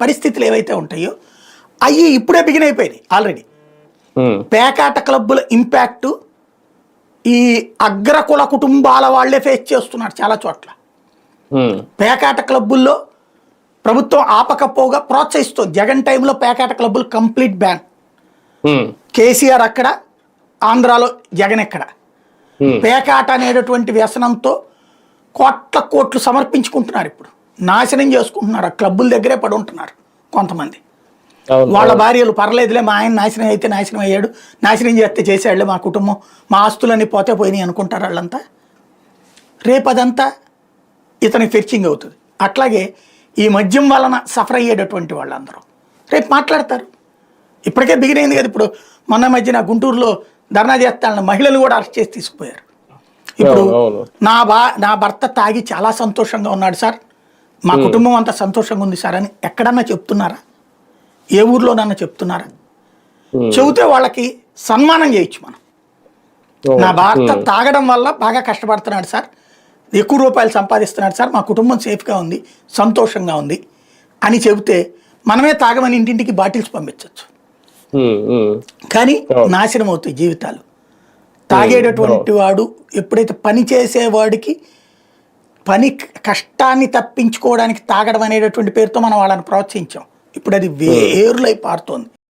పరిస్థితులు ఏవైతే ఉంటాయో అవి ఇప్పుడే బిగిన్ అయిపోయినాయి ఆల్రెడీ ఉమ్, పేకాట క్లబ్బుల ఇంపాక్ట్ ఈ అగ్రకుల కుటుంబాల వాళ్ళే ఫేస్ చేస్తున్నారు చాలా చోట్ల. ఉమ్, పేకాట క్లబ్బుల్లో ప్రభుత్వం ఆపకపోగా ప్రోత్సహిస్తుంది జగన్ టైంలో పేకాట క్లబ్బులు కంప్లీట్ బ్యాన్ ఉమ్, కేసీఆర్ అక్కడ ఆంధ్రాలో జగన్ ఎక్కడ? పేకాట అనేటటువంటి వ్యసనంతో కోట్ల కోట్లు సమర్పించుకుంటున్నారు ఇప్పుడు. నాశనం చేసుకుంటున్నారు. ఆ క్లబ్బుల దగ్గరే పడి ఉంటున్నారు కొంతమంది. వాళ్ళ భార్యలు పర్లేదులే మా ఆయన నాశనం అయితే నాశనం అయ్యాడు. నాశనం చేస్తే చేసాడులే మా కుటుంబం. మా ఆస్తులన్నీ పోతే పోయినాయి అనుకుంటారు వాళ్ళంతా. రేపు అదంతా ఇతనికి ఫెర్చింగ్ అవుతుంది. అట్లాగే ఈ మద్యం వలన సఫర్ అయ్యేటటువంటి వాళ్ళందరూ. రేపు మాట్లాడతారు. ఇప్పటికే బిగిన్ అయింది కదా ఇప్పుడు. మొన్న మధ్యన గుంటూరులో ధర్నా చేస్తానన్న మహిళలు కూడా అరెస్ట్ చేసి తీసుకుపోయారు. ఇప్పుడు. నా బా నా భర్త తాగి చాలా సంతోషంగా ఉన్నాడు సార్. మా కుటుంబం అంతా సంతోషంగా ఉంది సార్ అని ఎక్కడన్నా చెప్తున్నారా? ఏ ఊర్లోనన్నా చెప్తున్నారా? ఉమ్, చెబితే వాళ్ళకి సన్మానం చేయొచ్చు మనం. అవును. నా భర్త తాగడం వల్ల బాగా కష్టపడుతున్నాడు సార్. ఎక్కువ రూపాయలు సంపాదిస్తున్నాడు సార్. మా కుటుంబం సేఫ్గా ఉంది సంతోషంగా ఉంది అని చెబితే మనమే తాగమని ఇంటింటికి బాటిల్స్ పంపించవచ్చు కానీ అవును. నాశనం అవుతాయి జీవితాలు. తాగేటటువంటి వాడు ఎప్పుడైతే పని చేసేవాడికి పని కష్టాన్ని తప్పించుకోవడానికి తాగడం అనేటటువంటి పేరుతో మనం వాళ్ళని ప్రోత్సహించాం. ఇప్పుడు అది వేరులై పారుతోంది.